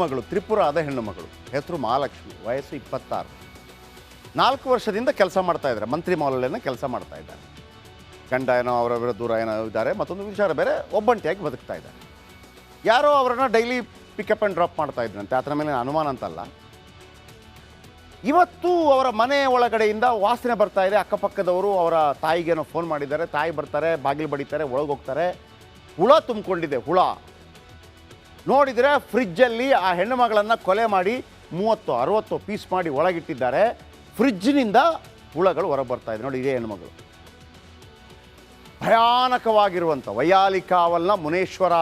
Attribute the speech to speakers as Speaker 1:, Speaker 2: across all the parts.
Speaker 1: ಮಗಳು ತ್ರಿಪುರಾದ ಹೆಣ್ಣು ಮಗಳು, ಹೆಸರು ಮಹಾಲಕ್ಷ್ಮಿ, ವಯಸ್ಸು ಇಪ್ಪತ್ತಾರು. ನಾಲ್ಕು ವರ್ಷದಿಂದ ಕೆಲಸ ಮಾಡ್ತಾ ಇದ್ದಾರೆ, ಮಂತ್ರಿ ಮೌಲ್ಯನ ಕೆಲಸ ಮಾಡ್ತಾ ಇದ್ದಾರೆ. ಗಂಡ ಏನೋ ಅವರವರ ದೂರ ಏನೋ ಇದ್ದಾರೆ, ಮತ್ತೊಂದು ವಿಚಾರ ಬೇರೆ, ಒಬ್ಬಂಟಿಯಾಗಿ ಬದುಕ್ತಾ ಇದ್ದಾರೆ. ಯಾರೋ ಅವರನ್ನು ಡೈಲಿ ಪಿಕಪ್ ಆ್ಯಂಡ್ ಡ್ರಾಪ್ ಮಾಡ್ತಾ ಇದ್ರಂತೆ, ಆತನ ಮೇಲೆ ಅನುಮಾನ ಅಂತಲ್ಲ. ಇವತ್ತು ಅವರ ಮನೆ ಒಳಗಡೆಯಿಂದ ವಾಸನೆ ಬರ್ತಾ ಇದೆ, ಅಕ್ಕಪಕ್ಕದವರು ಅವರ ತಾಯಿಗೇನೋ ಫೋನ್ ಮಾಡಿದ್ದಾರೆ, ತಾಯಿ ಬರ್ತಾರೆ, ಬಾಗಿಲು ಬಡಿತಾರೆ ಒಳಗೆ ಹೋಗ್ತಾರೆ ಹುಳ ತುಂಬಿಕೊಂಡಿದೆ, ಹುಳ. ನೋಡಿದರೆ ಫ್ರಿಜ್ಜಲ್ಲಿ ಆ ಹೆಣ್ಣು ಮಗಳನ್ನು ಕೊಲೆ ಮಾಡಿ ಮೂವತ್ತು, ಅರವತ್ತು ಪೀಸ್ ಮಾಡಿ ಒಳಗಿಟ್ಟಿದ್ದಾರೆ. ಫ್ರಿಜ್ನಿಂದ ಹುಳಗಳು ಹೊರಗೆ ಬರ್ತಾ ಇದೆ. ನೋಡಿ, ಇದೇ ಹೆಣ್ಣುಮಗಳು. ಭಯಾನಕವಾಗಿರುವಂಥ ವೈಯಾಲಿಕಾವಲ್ನ ಮುನೇಶ್ವರ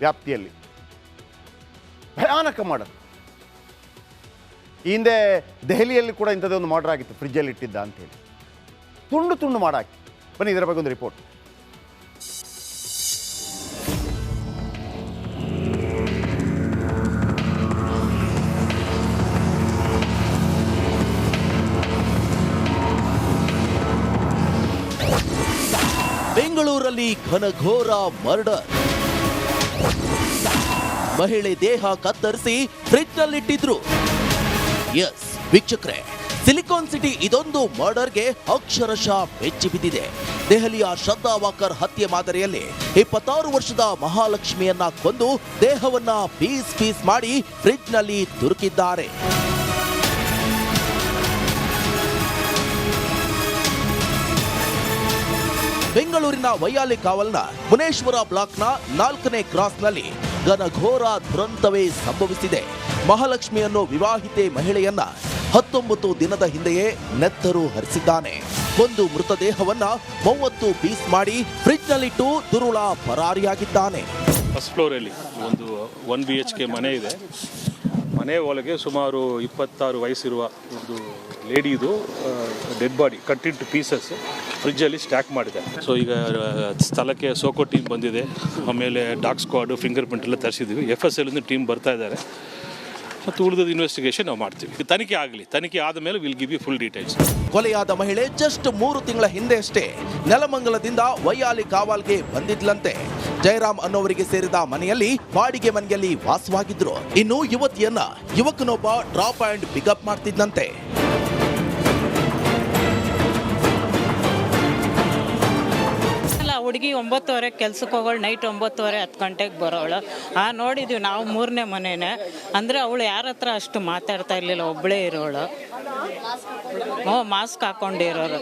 Speaker 1: ವ್ಯಾಪ್ತಿಯಲ್ಲಿ. ಭಯಾನಕ ಮಾಡೋದು. ಹಿಂದೆ ದೆಹಲಿಯಲ್ಲಿ ಕೂಡ ಇಂಥದ್ದೇ ಒಂದು ಮರ್ಡರ್ ಆಗಿತ್ತು ಫ್ರಿಜ್ಜಲ್ಲಿ ಇಟ್ಟಿದ್ದ ಅಂತೇಳಿ ತುಂಡು ತುಂಡು ಮಾಡಾಕಿ. ಬನ್ನಿ, ಇದರ ಬಗ್ಗೆ ಒಂದು ರಿಪೋರ್ಟ್
Speaker 2: ಬೆಂಗಳೂರಲ್ಲಿ ಘನಘೋರ ಮರ್ಡರ್. ಮಹಿಳೆ ದೇಹ ಕತ್ತರಿಸಿ ಫ್ರಿಡ್ಜ್ನಲ್ಲಿಟ್ಟಿದ್ರು ಎಸ್, ವೀಕ್ಷಕರೇ, ಸಿಲಿಕಾನ್ ಸಿಟಿ ಇದೊಂದು ಮರ್ಡರ್ಗೆ ಅಕ್ಷರಶಃ ಬೆಚ್ಚಿ ಬಿದ್ದಿದೆ. ದೆಹಲಿಯ ಶ್ರದ್ಧಾ ವಾಕರ್ ಹತ್ಯೆ ಮಾದರಿಯಲ್ಲಿ ಇಪ್ಪತ್ತಾರು ವರ್ಷದ ಮಹಾಲಕ್ಷ್ಮಿಯನ್ನ ಕೊಂದು ದೇಹವನ್ನ ಪೀಸ್ ಪೀಸ್ ಮಾಡಿ ಫ್ರಿಡ್ಜ್ನಲ್ಲಿ ತುರುಕಿದ್ದಾರೆ. ಬೆಂಗಳೂರಿನ ವೈಯಾಲಿ ಕಾವಲ್ನ ಮುನೇಶ್ವರ ಬ್ಲಾಕ್ನ ನಾಲ್ಕನೇ ಕ್ರಾಸ್ನಲ್ಲಿ ಘನಘೋರ ದುರಂತವೇ ಸಂಭವಿಸಿದೆ. ಮಹಾಲಕ್ಷ್ಮಿಯನ್ನು ವಿವಾಹಿತೆ ಮಹಿಳೆಯನ್ನ ಹತ್ತೊಂಬತ್ತು ದಿನದ ಹಿಂದೆಯೇ ನೆತ್ತರು ಹರಿಸಿದ್ದಾನೆ. ಒಂದು ಮೃತದೇಹವನ್ನ ಮೂವತ್ತು ಪೀಸ್ ಮಾಡಿ ಫ್ರಿಡ್ಜ್ನಲ್ಲಿಟ್ಟು ದುರುಳ ಪರಾರಿಯಾಗಿದ್ದಾನೆ.
Speaker 3: ಫಸ್ಟ್ ಫ್ಲೋರಲ್ಲಿ ಒಂದು ಒನ್ ಬಿ ಎಚ್ ಕೆ ಮನೆ ಇದೆ. ಮನೆ ಒಳಗೆ ಸುಮಾರು ಇಪ್ಪತ್ತಾರು ವಯಸ್ಸಿರುವ ಒಂದು ಲೇಡಿದು dead body cut into pieces ಫ್ರಿಜ್ಜಲ್ಲಿ ಸ್ಟ್ಯಾಕ್ ಮಾಡಿದೆ ಸೊ ಈಗ ಸ್ಥಳಕ್ಕೆ ಸೋಕೋ ಟೀಮ್ ಬಂದಿದೆ. ಆಮೇಲೆ ಡಾಗ್ ಸ್ಕ್ವಾಡು ಫಿಂಗರ್ ಪ್ರಿಂಟ್ ಎಲ್ಲ ತರಿಸಿದ್ವಿ. ಎಫ್ ಎಸ್ ಎಲ್ ಟೀಮ್ ಬರ್ತಾ ಇದ್ದಾರೆ. ಮತ್ತು ಉಳಿದದ ಇನ್ವೆಸ್ಟಿಗೇಷನ್ ನಾವು ಮಾಡ್ತೀವಿ. ತನಿಖೆ ಆಗಲಿ. ತನಿಖೆ ಆದ ಮೇಲೆ will give you full details
Speaker 2: ಕೊಲೆಯಾದ ಮಹಿಳೆ ಜಸ್ಟ್ ಮೂರು ತಿಂಗಳ ಹಿಂದೆ ಅಷ್ಟೇ ನೆಲಮಂಗಲದಿಂದ ವೈಯಾಲಿ ಕಾವಾಲ್ಗೆ ಬಂದಿದ್ಲಂತೆ. ಜಯರಾಮ್ ಅನ್ನೋವರಿಗೆ ಸೇರಿದ ಮನೆಯಲ್ಲಿ ಬಾಡಿಗೆ ಮನೆಯಲ್ಲಿ ವಾಸವಾಗಿದ್ರು. ಇನ್ನು ಯುವತಿಯನ್ನ ಯುವಕನೊಬ್ಬ ಡ್ರಾಪ್ ಅಂಡ್ ಪಿಕಪ್ ಮಾಡ್ತಿದ್ದಂತೆ
Speaker 4: ಹುಡುಗಿ ಒಂಬತ್ತುವರೆ ಕೆಲ್ಸಕ್ಕೆ ಹೋಗೋಳು ನೈಟ್ ಒಂಬತ್ತುವರೆ, ಹತ್ತು ಗಂಟೆಗೆ ಬರೋಳು. ಆ ನೋಡಿದ್ವಿ ನಾವು ಮೂರನೇ ಮನೆನೇ. ಅಂದರೆ ಅವಳು ಯಾರ ಹತ್ರ ಅಷ್ಟು ಮಾತಾಡ್ತಾ ಇರಲಿಲ್ಲ ಒಬ್ಬಳೇ ಇರೋಳು. ಹ್ಞೂ ಮಾಸ್ಕ್ ಹಾಕೊಂಡಿರೋರು.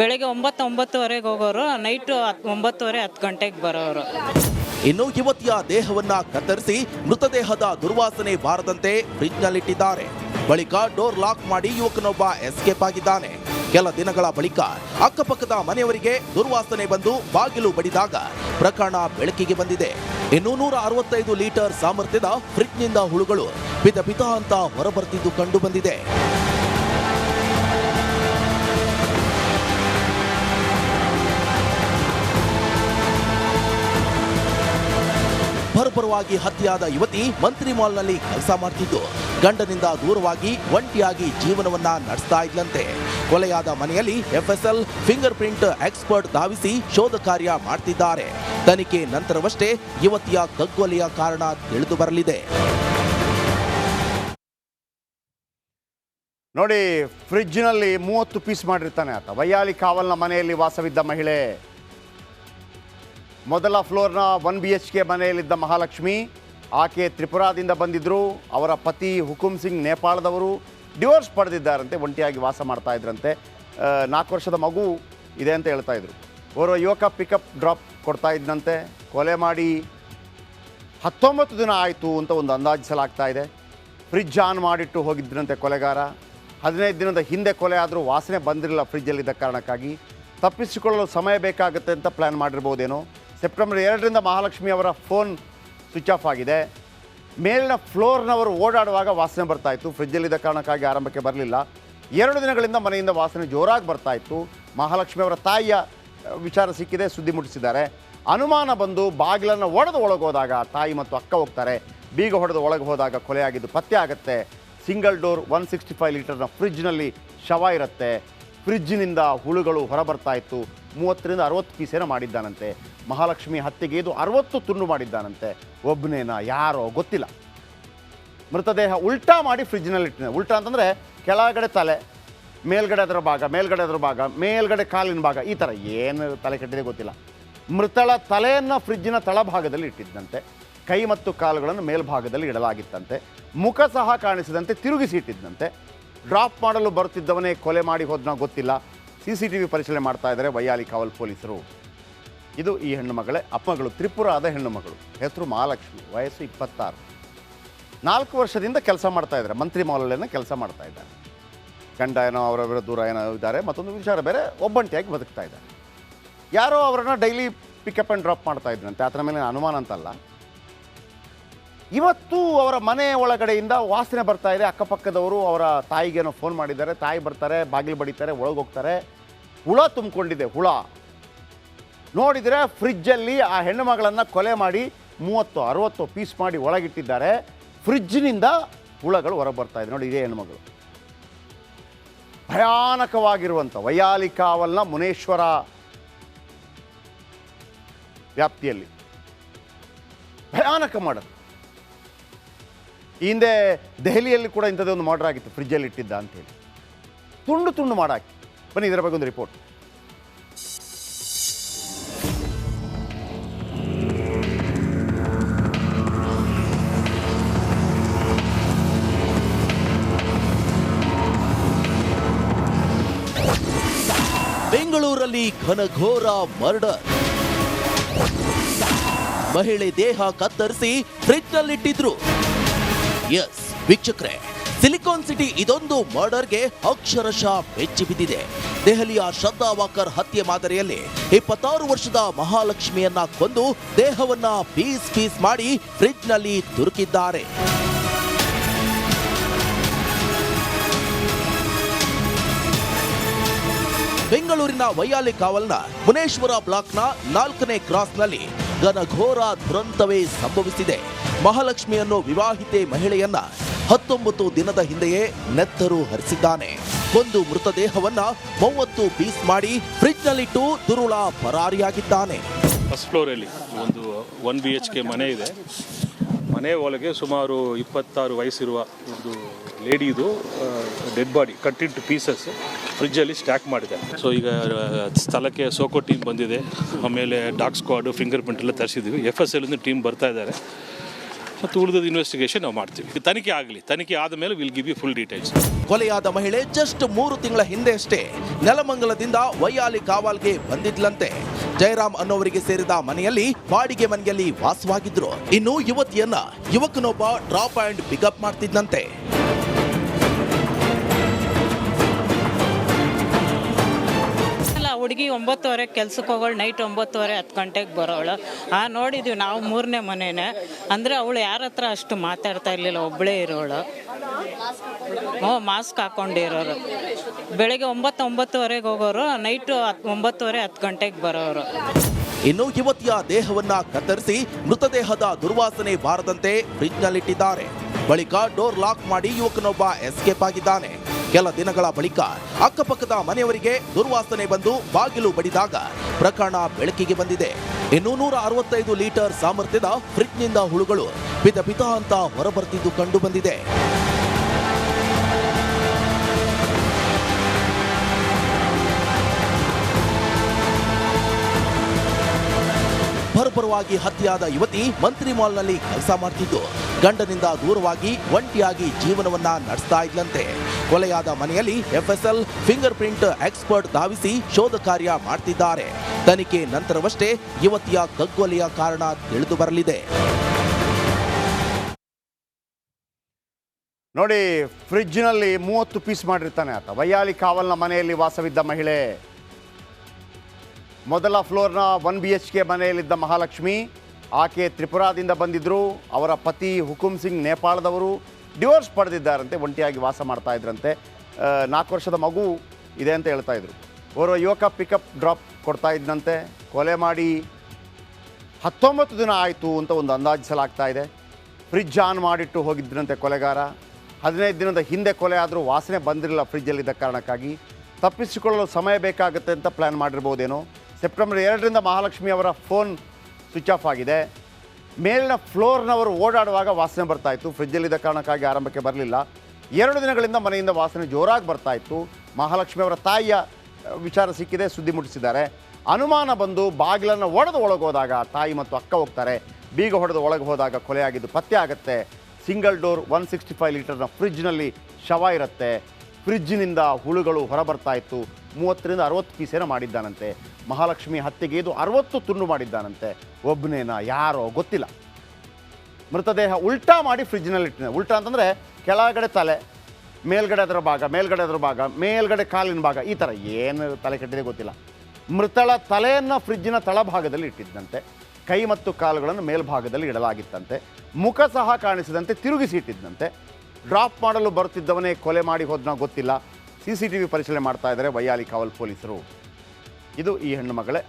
Speaker 4: ಬೆಳಗ್ಗೆ ಒಂಬತ್ತು, ಒಂಬತ್ತುವರೆಗೆ ಹೋಗೋರು ನೈಟು ಹತ್ತು, ಒಂಬತ್ತುವರೆ, ಹತ್ತು ಗಂಟೆಗೆ ಬರೋರು.
Speaker 2: ಇನ್ನು ಯುವತಿಯ ದೇಹವನ್ನ ಕತ್ತರಿಸಿ ಮೃತದೇಹದ ದುರ್ವಾಸನೆ ಬಾರದಂತೆ ಫ್ರಿಜ್ನಲ್ಲಿಟ್ಟಿದ್ದಾರೆ ಬಳಿಕ ಡೋರ್ ಲಾಕ್ ಮಾಡಿ ಯುವಕನೊಬ್ಬ ಎಸ್ಕೇಪ್ ಆಗಿದ್ದಾನೆ. ಕೆಲ ದಿನಗಳ ಬಳಿಕ ಅಕ್ಕಪಕ್ಕದ ಮನೆಯವರಿಗೆ ದುರ್ವಾಸನೆ ಬಂದು ಬಾಗಿಲು ಬಡಿದಾಗ ಪ್ರಕರಣ ಬೆಳಕಿಗೆ ಬಂದಿದೆ. ಇನ್ನು ನೂರ ಅರವತ್ತೈದು ಲೀಟರ್ ಸಾಮರ್ಥ್ಯದ ಫ್ರಿಜ್ನಿಂದ ಹುಳುಗಳು ಪಿತ ಪಿತ ಅಂತ ಹೊರಬರ್ತಿದ್ದು ಕಂಡು ಬಂದಿದೆ. ಪರಪರವಾಗಿ ಹತ್ಯೆಯಾದ ಯುವತಿ ಮಂತ್ರಿ ಮಾಲ್ನಲ್ಲಿ ಕೆಲಸ ಮಾಡ್ತಿದ್ದು. ಗಂಡನಿಂದ ದೂರವಾಗಿ ಒಂಟಿಯಾಗಿ ಜೀವನವನ್ನ ನಡೆಸ್ತಾ ಇದ್ಲಂತೆ. ಕೊಲೆಯಾದ ಮನೆಯಲ್ಲಿ ಎಫ್ಎಸ್ಎಲ್ ಫಿಂಗರ್ ಪ್ರಿಂಟ್ ಎಕ್ಸ್ಪರ್ಟ್ ಧಾವಿಸಿ ಶೋಧ ಕಾರ್ಯ ಮಾಡ್ತಿದ್ದಾರೆ. ತನಿಖೆ ನಂತರವಷ್ಟೇ ಯುವತಿಯ ಕಗ್ಗೊಲೆಯ ಕಾರಣ ತಿಳಿದು ಬರಲಿದೆ.
Speaker 1: ನೋಡಿ, ಫ್ರಿಜ್ನಲ್ಲಿ ಮೂವತ್ತು ಪೀಸ್ ಮಾಡಿರ್ತಾನೆ ಆತ. ವೈಯಾಲಿ ಕಾವಲ್ನ ಮನೆಯಲ್ಲಿ ವಾಸವಿದ್ದ ಮಹಿಳೆ. ಮೊದಲ ಫ್ಲೋರ್ನ ಒನ್ ಬಿ ಎಚ್ ಕೆ ಮನೆಯಲ್ಲಿದ್ದ ಮಹಾಲಕ್ಷ್ಮಿ. ಆಕೆ ತ್ರಿಪುರಾದಿಂದ ಬಂದಿದ್ದರು ಅವರ ಪತಿ ಹುಕುಂ ಸಿಂಗ್ ನೇಪಾಳದವರು. ಡಿವೋರ್ಸ್ ಪಡೆದಿದ್ದಾರಂತೆ, ಒಂಟಿಯಾಗಿ ವಾಸ ಮಾಡ್ತಾ ಇದ್ರಂತೆ. ನಾಲ್ಕು ವರ್ಷದ ಮಗು ಇದೆ ಅಂತ ಹೇಳ್ತಾ ಇದ್ರು. ಓರ್ವ ಯುವಕ ಪಿಕಪ್ ಡ್ರಾಪ್ ಕೊಡ್ತಾ ಇದ್ದಂತೆ ಕೊಲೆ ಮಾಡಿ ಹತ್ತೊಂಬತ್ತು ದಿನ ಆಯಿತು ಅಂತ ಒಂದು ಅಂದಾಜಿಸಲಾಗ್ತಾ ಇದೆ. ಫ್ರಿಜ್ ಆನ್ ಮಾಡಿಟ್ಟು ಹೋಗಿದ್ದನಂತೆ ಕೊಲೆಗಾರ. ಹದಿನೈದು ದಿನದ ಹಿಂದೆ ಕೊಲೆ ಆದರೂ ವಾಸನೆ ಬಂದಿರಲಿಲ್ಲ ಫ್ರಿಜ್ಜಲ್ಲಿದ್ದ ಕಾರಣಕ್ಕಾಗಿ. ತಪ್ಪಿಸಿಕೊಳ್ಳಲು ಸಮಯ ಬೇಕಾಗುತ್ತೆ ಅಂತ ಪ್ಲ್ಯಾನ್ ಮಾಡಿರ್ಬೋದೇನೋ. ಸೆಪ್ಟೆಂಬರ್ ಎರಡರಿಂದ ಮಹಾಲಕ್ಷ್ಮಿ ಅವರ ಫೋನ್ ಸ್ವಿಚ್ ಆಫ್ ಆಗಿದೆ. ಮೇಲಿನ ಫ್ಲೋರ್ನವರು ಓಡಾಡುವಾಗ ವಾಸನೆ ಬರ್ತಾ ಇತ್ತು. ಫ್ರಿಜ್ಜಲ್ಲಿದ್ದ ಕಾರಣಕ್ಕಾಗಿ ಆರಂಭಕ್ಕೆ ಬರಲಿಲ್ಲ. ಎರಡು ದಿನಗಳಿಂದ ಮನೆಯಿಂದ ವಾಸನೆ ಜೋರಾಗಿ ಬರ್ತಾ ಇತ್ತು. ಮಹಾಲಕ್ಷ್ಮಿ ಅವರ ತಾಯಿಯ ವಿಚಾರ ಸಿಕ್ಕಿದೆ, ಸುದ್ದಿ ಮುಟ್ಟಿಸಿದ್ದಾರೆ. ಅನುಮಾನ ಬಂದು ಬಾಗಿಲನ್ನು ಒಡೆದು ಒಳಗೆ ಹೋದಾಗ ತಾಯಿ ಮತ್ತು ಅಕ್ಕ ಹೋಗ್ತಾರೆ. ಬೀಗ ಹೊಡೆದು ಒಳಗೆ ಹೋದಾಗ ಕೊಲೆಯಾಗಿದ್ದು ಪತ್ತೆ ಆಗುತ್ತೆ. Single door one sixty five ಲೀಟರ್ನ ಫ್ರಿಜ್ನಲ್ಲಿ ಶವ ಇರುತ್ತೆ. ಫ್ರಿಜ್ನಿಂದ ಹುಳುಗಳು ಹೊರಬರ್ತಾ ಇತ್ತು. ಮೂವತ್ತರಿಂದ ಅರವತ್ತು ಪೀಸೇನೋ ಮಾಡಿದ್ದಾನಂತೆ. ಮಹಾಲಕ್ಷ್ಮಿ ಹತ್ಯೆಗೆ ಇದು ಅರವತ್ತು ತುಂಡು ಮಾಡಿದ್ದಾನಂತೆ. ಒಬ್ಬನೇನ ಯಾರೋ ಗೊತ್ತಿಲ್ಲ. ಮೃತದೇಹ ಉಲ್ಟಾ ಮಾಡಿ ಫ್ರಿಜ್ನಲ್ಲಿ ಇಟ್ಟಿನ ಉಲ್ಟಾ ಅಂತಂದರೆ ಕೆಳಗಡೆ ತಲೆ, ಮೇಲ್ಗಡೆ ಅದರ ಭಾಗ, ಮೇಲ್ಗಡೆ ಅದರ ಭಾಗ, ಮೇಲ್ಗಡೆ ಕಾಲಿನ ಭಾಗ, ಈ ಥರ ಏನು ತಲೆ ಕೆಟ್ಟಿದೆ ಗೊತ್ತಿಲ್ಲ. ಮೃತಳ ತಲೆಯನ್ನು ಫ್ರಿಜ್ಜಿನ ತಳಭಾಗದಲ್ಲಿ ಇಟ್ಟಿದ್ದಂತೆ. ಕೈ ಮತ್ತು ಕಾಲುಗಳನ್ನು ಮೇಲ್ಭಾಗದಲ್ಲಿ ಇಡಲಾಗಿತ್ತಂತೆ. ಮುಖ ಸಹ ಕಾಣಿಸಿದಂತೆ ತಿರುಗಿಸಿ ಇಟ್ಟಿದ್ದಂತೆ. ಡ್ರಾಪ್ ಮಾಡಲು ಬರುತ್ತಿದ್ದವನೇ ಕೊಲೆ ಮಾಡಿ ಹೋದ್ನ ಗೊತ್ತಿಲ್ಲ. ಸಿ ಸಿ ಟಿ ವಿ ಪರಿಶೀಲನೆ ಮಾಡ್ತಾ ಇದ್ದಾರೆ ವೈಯಾಲಿ ಕಾವಲ್ ಪೊಲೀಸರು. ಇದು ಈ ಹೆಣ್ಣು ಮಗಳೇ. ಅಪ್ಪಗಳು ತ್ರಿಪುರಾದ ಹೆಣ್ಣು ಮಗಳು. ಹೆಸರು ಮಹಾಲಕ್ಷ್ಮಿ, ವಯಸ್ಸು ಇಪ್ಪತ್ತಾರು. ನಾಲ್ಕು ವರ್ಷದಿಂದ ಕೆಲಸ ಮಾಡ್ತಾ ಇದ್ದಾರೆ. ಮಂತ್ರಿ ಮಾಲಲ್ಲೇನೋ ಕೆಲಸ ಮಾಡ್ತಾ ಇದ್ದಾರೆ. ಗಂಡ ಏನೋ ಅವರವರ ದೂರ ಏನೋ ಇದ್ದಾರೆ, ಮತ್ತೊಂದು ವಿಚಾರ ಬೇರೆ, ಒಬ್ಬಂಟಿಯಾಗಿ ಬದುಕ್ತಾ ಇದ್ದಾರೆ. ಯಾರೋ ಅವರನ್ನು ಡೈಲಿ ಪಿಕಪ್ ಆ್ಯಂಡ್ ಡ್ರಾಪ್ ಮಾಡ್ತಾ ಇದ್ರಂತೆ. ಆತನ ಮೇಲೆ ಅನುಮಾನ ಅಂತಲ್ಲ. ಇವತ್ತು ಅವರ ಮನೆ ಒಳಗಡೆಯಿಂದ ವಾಸನೆ ಬರ್ತಾ ಇದೆ. ಅಕ್ಕಪಕ್ಕದವರು ಅವರ ತಾಯಿಗೇನೋ ಫೋನ್ ಮಾಡಿದ್ದಾರೆ. ತಾಯಿ ಬರ್ತಾರೆ, ಬಾಗಿಲು ಬಡಿತಾರೆ ಒಳಗೋಗ್ತಾರೆ ಹುಳ ತುಂಬಿಕೊಂಡಿದೆ, ಹುಳ. ನೋಡಿದರೆ ಫ್ರಿಜ್ಜಲ್ಲಿ ಆ ಹೆಣ್ಣು ಮಗಳನ್ನು ಕೊಲೆ ಮಾಡಿ ಮೂವತ್ತು, ಅರವತ್ತು ಪೀಸ್ ಮಾಡಿ ಒಳಗಿಟ್ಟಿದ್ದಾರೆ. ಫ್ರಿಜ್ನಿಂದ ಹುಳಗಳು ಹೊರಗೆ ಬರ್ತಾ ಇದೆ. ನೋಡಿ, ಇದೇ ಹೆಣ್ಣುಮಗಳು. ಭಯಾನಕವಾಗಿರುವಂಥ ವೈಯಾಲಿಕಾವಲ್ನ ಮುನೇಶ್ವರ ವ್ಯಾಪ್ತಿಯಲ್ಲಿ. ಭಯಾನಕ ಮಾಡೋದು. ಹಿಂದೆ ದೆಹಲಿಯಲ್ಲಿ ಕೂಡ ಇಂಥದ್ದೇ ಒಂದು ಮರ್ಡರ್ ಆಗಿತ್ತು ಫ್ರಿಜ್ಜಲ್ಲಿ ಇಟ್ಟಿದ್ದ ಅಂತೇಳಿ ತುಂಡು ತುಂಡು ಮಾಡಾಕಿ. ಬನ್ನಿ, ಇದರ ಬಗ್ಗೆ ಒಂದು ರಿಪೋರ್ಟ್.
Speaker 2: ಬೆಂಗಳೂರಲ್ಲಿ ಘನಘೋರ ಮರ್ಡರ್. ಮಹಿಳೆ ದೇಹ ಕತ್ತರಿಸಿ ಫ್ರಿಡ್ಜ್ನಲ್ಲಿಟ್ಟಿದ್ರು ಎಸ್, ವೀಕ್ಷಕರೇ, ಸಿಲಿಕಾನ್ ಸಿಟಿ ಇದೊಂದು ಮರ್ಡರ್ಗೆ ಅಕ್ಷರಶಃ ಬೆಚ್ಚಿ ಬಿದ್ದಿದೆ. ದೆಹಲಿಯ ಶ್ರದ್ಧಾ ವಾಕರ್ ಹತ್ಯೆ ಮಾದರಿಯಲ್ಲಿ ಇಪ್ಪತ್ತಾರು ವರ್ಷದ ಮಹಾಲಕ್ಷ್ಮಿಯನ್ನ ಕೊಂದು ದೇಹವನ್ನ ಪೀಸ್ ಪೀಸ್ ಮಾಡಿ ಫ್ರಿಡ್ಜ್ನಲ್ಲಿ ತುರುಕಿದ್ದಾರೆ. ಬೆಂಗಳೂರಿನ ವೈಯಾಲಿ ಕಾವಲ್ನ ಮುನೇಶ್ವರ ಬ್ಲಾಕ್ನ ನಾಲ್ಕನೇ ಕ್ರಾಸ್ನಲ್ಲಿ ಘನಘೋರ ದುರಂತವೇ ಸಂಭವಿಸಿದೆ. ಮಹಾಲಕ್ಷ್ಮಿಯನ್ನು ವಿವಾಹಿತೆ ಮಹಿಳೆಯನ್ನ ಹತ್ತೊಂಬತ್ತು ದಿನದ ಹಿಂದೆಯೇ ನೆತ್ತರು ಹರಿಸಿದ್ದಾನೆ. ಒಂದು ಮೃತದೇಹವನ್ನ ಮೂವತ್ತು ಪೀಸ್ ಮಾಡಿ ಫ್ರಿಡ್ಜ್ನಲ್ಲಿಟ್ಟು ದುರುಳ ಪರಾರಿಯಾಗಿದ್ದಾನೆ.
Speaker 3: ಫಸ್ಟ್ ಫ್ಲೋರಲ್ಲಿ ಒಂದು ಒನ್ ಬಿ ಎಚ್ ಕೆ ಮನೆ ಇದೆ. ಮನೆ ಒಳಗೆ ಸುಮಾರು ಇಪ್ಪತ್ತಾರು ವಯಸ್ಸಿರುವ ಒಂದು ಲೇಡಿದು dead body cut into pieces ಫ್ರಿಜ್ಜಲ್ಲಿ ಸ್ಟ್ಯಾಕ್ ಮಾಡಿದೆ. ಸೊ ಈಗ ಸ್ಥಳಕ್ಕೆ ಸೋಕೋ ಟೀಮ್ ಬಂದಿದೆ. ಆಮೇಲೆ ಡಾಗ್ ಸ್ಕ್ವಾಡು ಫಿಂಗರ್ ಪ್ರಿಂಟ್ ಎಲ್ಲ ತರಿಸಿದ್ವಿ. ಎಫ್ ಎಸ್ ಎಲ್ಲಿಂದ ಟೀಮ್ ಬರ್ತಾ ಇದ್ದಾರೆ. ಮತ್ತು ಉಳಿದದ ಇನ್ವೆಸ್ಟಿಗೇಷನ್ ನಾವು ಮಾಡ್ತೀವಿ. ತನಿಖೆ ಆಗಲಿ. ತನಿಖೆ ಆದ ಮೇಲೆ will give you full details
Speaker 2: ಕೊಲೆಯಾದ ಮಹಿಳೆ ಜಸ್ಟ್ ಮೂರು ತಿಂಗಳ ಹಿಂದೆ ಅಷ್ಟೇ ನೆಲಮಂಗಲದಿಂದ ವೈಯಾಲಿ ಕಾವಾಲ್ಗೆ ಬಂದಿದ್ಲಂತೆ. ಜಯರಾಮ್ ಅನ್ನೋವರಿಗೆ ಸೇರಿದ ಮನೆಯಲ್ಲಿ ಬಾಡಿಗೆ ಮನೆಯಲ್ಲಿ ವಾಸವಾಗಿದ್ರು. ಇನ್ನು ಯುವತಿಯನ್ನ ಯುವಕನೊಬ್ಬ ಡ್ರಾಪ್ ಅಂಡ್ ಪಿಕಪ್ ಮಾಡ್ತಿದ್ದಂತೆ
Speaker 4: ಹುಡುಗಿ ಒಂಬತ್ತುವರೆ, ಕೆಲ್ಸಕ್ಕೆ ಹೋಗೋಳು ನೈಟ್ ಒಂಬತ್ತುವರೆ, ಹತ್ತು ಗಂಟೆಗೆ ಬರೋಳು. ಆ ನೋಡಿದ್ವಿ ನಾವು ಮೂರನೇ ಮನೆನೇ. ಅಂದರೆ ಅವಳು ಯಾರ ಹತ್ರ ಅಷ್ಟು ಮಾತಾಡ್ತಾ ಇರಲಿಲ್ಲ ಒಬ್ಬಳೇ ಇರೋಳು. ಹ್ಞೂ ಮಾಸ್ಕ್ ಹಾಕೊಂಡಿರೋರು. ಬೆಳಗ್ಗೆ ಒಂಬತ್ತು, ಒಂಬತ್ತುವರೆಗೆ ಹೋಗೋರು ನೈಟು ಹತ್ತು, ಒಂಬತ್ತುವರೆ, ಹತ್ತು ಗಂಟೆಗೆ ಬರೋರು.
Speaker 2: ಇನ್ನು ಯುವತಿಯ ದೇಹವನ್ನ ಕತ್ತರಿಸಿ ಮೃತದೇಹದ ದುರ್ವಾಸನೆ ಬಾರದಂತೆ ಫ್ರಿಜ್ನಲ್ಲಿಟ್ಟಿದ್ದಾರೆ ಬಳಿಕ ಡೋರ್ ಲಾಕ್ ಮಾಡಿ ಯುವಕನೊಬ್ಬ ಎಸ್ಕೇಪ್ ಆಗಿದ್ದಾನೆ. ಕೆಲ ದಿನಗಳ ಬಳಿಕ ಅಕ್ಕಪಕ್ಕದ ಮನೆಯವರಿಗೆ ದುರ್ವಾಸನೆ ಬಂದು ಬಾಗಿಲು ಬಡಿದಾಗ ಪ್ರಕರಣ ಬೆಳಕಿಗೆ ಬಂದಿದೆ. ಇನ್ನು ನೂರ ಅರವತ್ತೈದು ಲೀಟರ್ ಸಾಮರ್ಥ್ಯದ ಫ್ರಿಜ್ನಿಂದ ಹುಳುಗಳು ಪಿತ ಪಿತ ಅಂತ ಹೊರಬರ್ತಿದ್ದು ಕಂಡು ಬಂದಿದೆ. ಪರಪರವಾಗಿ ಹತ್ಯೆಯಾದ ಯುವತಿ ಮಂತ್ರಿ ಮಾಲ್ನಲ್ಲಿ ಕೆಲಸ ಮಾಡ್ತಿದ್ದು. ಗಂಡನಿಂದ ದೂರವಾಗಿ ಒಂಟಿಯಾಗಿ ಜೀವನವನ್ನ ನಡೆಸ್ತಾ ಇದ್ಲಂತೆ. ಕೊಲೆಯಾದ ಮನೆಯಲ್ಲಿ ಎಫ್ಎಸ್ಎಲ್ ಫಿಂಗರ್ ಪ್ರಿಂಟ್ ಎಕ್ಸ್ಪರ್ಟ್ ಧಾವಿಸಿ ಶೋಧ ಕಾರ್ಯ ಮಾಡ್ತಿದ್ದಾರೆ. ತನಿಖೆ ನಂತರವಷ್ಟೇ ಯುವತಿಯ ಕಗ್ಗೊಲೆಯ ಕಾರಣ ತಿಳಿದು ಬರಲಿದೆ.
Speaker 1: ನೋಡಿ ಫ್ರಿಡ್ಜ್ನಲ್ಲಿ ಮೂವತ್ತು ಪೀಸ್ ಮಾಡಿರ್ತಾನೆ ಆತ. ವೈಯಾಲಿ ಕಾವಲ್ನ ಮನೆಯಲ್ಲಿ ವಾಸವಿದ್ದ ಮಹಿಳೆ. ಮೊದಲ ಫ್ಲೋರ್ನ ಒನ್ ಬಿ ಎಚ್ ಕೆ ಮನೆಯಲ್ಲಿದ್ದ ಮಹಾಲಕ್ಷ್ಮಿ. ಆಕೆ ತ್ರಿಪುರಾದಿಂದ ಬಂದಿದ್ದರು ಅವರ ಪತಿ ಹುಕುಂ ಸಿಂಗ್ ನೇಪಾಳದವರು. ಡಿವೋರ್ಸ್ ಪಡೆದಿದ್ದಾರಂತೆ, ಒಂಟಿಯಾಗಿ ವಾಸ ಮಾಡ್ತಾ ಇದ್ರಂತೆ. ನಾಲ್ಕು ವರ್ಷದ ಮಗು ಇದೆ ಅಂತ ಹೇಳ್ತಾ ಇದ್ರು. ಓರ್ವ ಯುವಕ ಪಿಕಪ್ ಡ್ರಾಪ್ ಕೊಡ್ತಾ ಇದ್ದಂತೆ ಕೊಲೆ ಮಾಡಿ ಹತ್ತೊಂಬತ್ತು ದಿನ ಆಯಿತು ಅಂತ ಒಂದು ಅಂದಾಜಿಸಲಾಗ್ತಾ ಇದೆ. ಫ್ರಿಜ್ ಆನ್ ಮಾಡಿಟ್ಟು ಹೋಗಿದ್ದನಂತೆ ಕೊಲೆಗಾರ. ಹದಿನೈದು ದಿನದ ಹಿಂದೆ ಕೊಲೆ ಆದರೂ ವಾಸನೆ ಬಂದಿರಲಿಲ್ಲ ಫ್ರಿಜ್ಜಲ್ಲಿದ್ದ ಕಾರಣಕ್ಕಾಗಿ. ತಪ್ಪಿಸಿಕೊಳ್ಳಲು ಸಮಯ ಬೇಕಾಗುತ್ತೆ ಅಂತ ಪ್ಲ್ಯಾನ್ ಮಾಡಿರ್ಬೋದೇನೋ. ಸೆಪ್ಟೆಂಬರ್ ಎರಡರಿಂದ ಮಹಾಲಕ್ಷ್ಮಿ ಅವರ ಫೋನ್ ಸ್ವಿಚ್ ಆಫ್ ಆಗಿದೆ. ಮೇಲಿನ ಫ್ಲೋರ್ನವರು ಓಡಾಡುವಾಗ ವಾಸನೆ ಬರ್ತಾ ಇತ್ತು. ಫ್ರಿಜ್ಜಲ್ಲಿದ್ದ ಕಾರಣಕ್ಕಾಗಿ ಆರಂಭಕ್ಕೆ ಬರಲಿಲ್ಲ. ಎರಡು ದಿನಗಳಿಂದ ಮನೆಯಿಂದ ವಾಸನೆ ಜೋರಾಗಿ ಬರ್ತಾ ಇತ್ತು. ಮಹಾಲಕ್ಷ್ಮಿ ಅವರ ತಾಯಿಯ ವಿಚಾರ ಸಿಕ್ಕಿದೆ, ಸುದ್ದಿ ಮುಟ್ಟಿಸಿದ್ದಾರೆ. ಅನುಮಾನ ಬಂದು ಬಾಗಿಲನ್ನು ಒಡೆದು ಒಳಗೋದಾಗ ತಾಯಿ ಮತ್ತು ಅಕ್ಕ ಹೋಗ್ತಾರೆ. ಬೀಗ ಹೊಡೆದು ಒಳಗೆ ಹೋದಾಗ ಕೊಲೆಯಾಗಿದ್ದು ಪತ್ತೆ ಆಗುತ್ತೆ. Single door one sixty five ಲೀಟರ್ನ ಫ್ರಿಜ್ನಲ್ಲಿ ಶವ ಇರುತ್ತೆ. ಫ್ರಿಜ್ನಿಂದ ಹುಳುಗಳು ಹೊರಬರ್ತಾ ಇತ್ತು ಮೂವತ್ತರಿಂದ ಅರವತ್ತು ಪೀಸೇನ ಮಾಡಿದ್ದಾನಂತೆ. ಮಹಾಲಕ್ಷ್ಮಿ ಹತ್ಯೆಗೆ ಇದು ಅರವತ್ತು ತುಂಡು ಮಾಡಿದ್ದಾನಂತೆ. ಒಬ್ಬನೇನ ಯಾರೋ ಗೊತ್ತಿಲ್ಲ. ಮೃತದೇಹ ಉಲ್ಟಾ ಮಾಡಿ ಫ್ರಿಜ್ನಲ್ಲಿ ಇಟ್ಟಿನ ಉಲ್ಟಾ ಅಂತಂದರೆ ಕೆಳಗಡೆ ತಲೆ, ಮೇಲ್ಗಡೆ ಅದರ ಭಾಗ, ಮೇಲ್ಗಡೆ ಅದರ ಭಾಗ, ಮೇಲ್ಗಡೆ ಕಾಲಿನ ಭಾಗ, ಈ ಥರ ಏನು ತಲೆ ಕೆಟ್ಟಿದೆ ಗೊತ್ತಿಲ್ಲ. ಮೃತಳ ತಲೆಯನ್ನು ಫ್ರಿಜ್ಜಿನ ತಳಭಾಗದಲ್ಲಿ ಇಟ್ಟಿದ್ದಂತೆ. ಕೈ ಮತ್ತು ಕಾಲುಗಳನ್ನು ಮೇಲ್ಭಾಗದಲ್ಲಿ ಇಡಲಾಗಿತ್ತಂತೆ. ಮುಖ ಸಹ ಕಾಣಿಸಿದಂತೆ ತಿರುಗಿಸಿ ಇಟ್ಟಿದ್ದಂತೆ. ಡ್ರಾಪ್ ಮಾಡಲು ಬರುತ್ತಿದ್ದವನೇ ಕೊಲೆ ಮಾಡಿ ಹೋದ್ನ ಗೊತ್ತಿಲ್ಲ. ಸಿ ಸಿ ಪರಿಶೀಲನೆ ಮಾಡ್ತಾ ಇದ್ದಾರೆ ವೈಯಾಲಿ ಕಾವಲ್ ಪೊಲೀಸರು. ಇದು ಈ ಹೆಣ್ಣು ಮಗಳೇ.